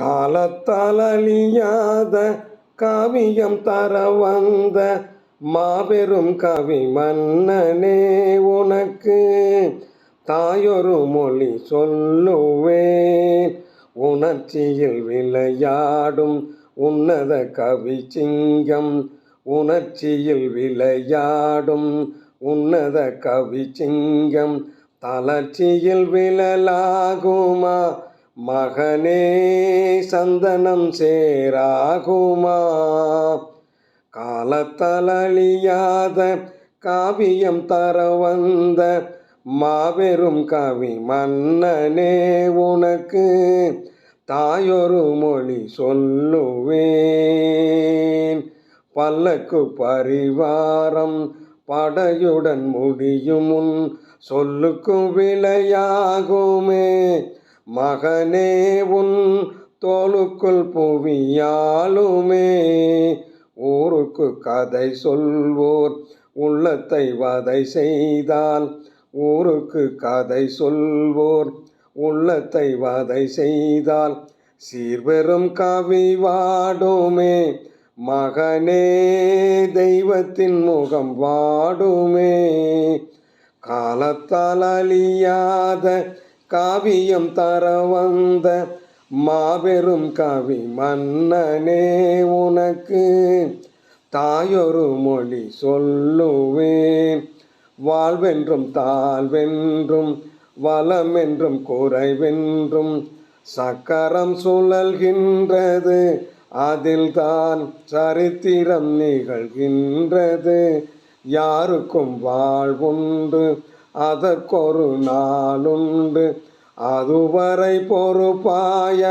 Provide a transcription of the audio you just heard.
காலத்தாலியாத காவியம் தர வந்த மாபெரும் கவி மன்னனே உனக்கு தாயொரு மொழி சொல்லுவேன். உணர்ச்சியில் விளையாடும் உன்னத கவி சிங்கம் உணர்ச்சியில் விளையாடும் உன்னத கவி சிங்கம் தளர்ச்சியில் விழலாகுமா? மகனே சந்தனம் சேராகுமா? காலத்தால் காவியம் தர வந்த மாபெரும் கவி மன்னனே உனக்கு தாயொரு மொழி சொல்லுவேன். பல்லக்கு பரிவாரம் படையுடன் முடியும் உன் சொல்லுக்கும் விளையாகுமே மகனே உன் தோலுக்குள் புவியாலுமே ஊருக்கு கதை சொல்வோர் உள்ளத்தை வதை செய்தால் ஊருக்கு கதை சொல்வோர் உள்ளத்தை வதை செய்தால் சீர்பெரும் கவி வாடுமே மகனே தெய்வத்தின் முகம் வாடுமே. காலத்தால் அழியாத காவியம் தர வந்த மாபெரும் கவி மன்னனே உனக்கு தாயொரு மொழி சொல்லுவேன். வாழ்வென்றும் தாழ்வென்றும் வளமென்றும் குறைவென்றும் சக்கரம் சுழல்கின்றது அதில்தான் சரித்திரம் நிகழ்கின்றது. யாருக்கும் வாழ்வுண்டு அதற்கொரு நாளுண்டு. அதுவரை பொறுப்பாய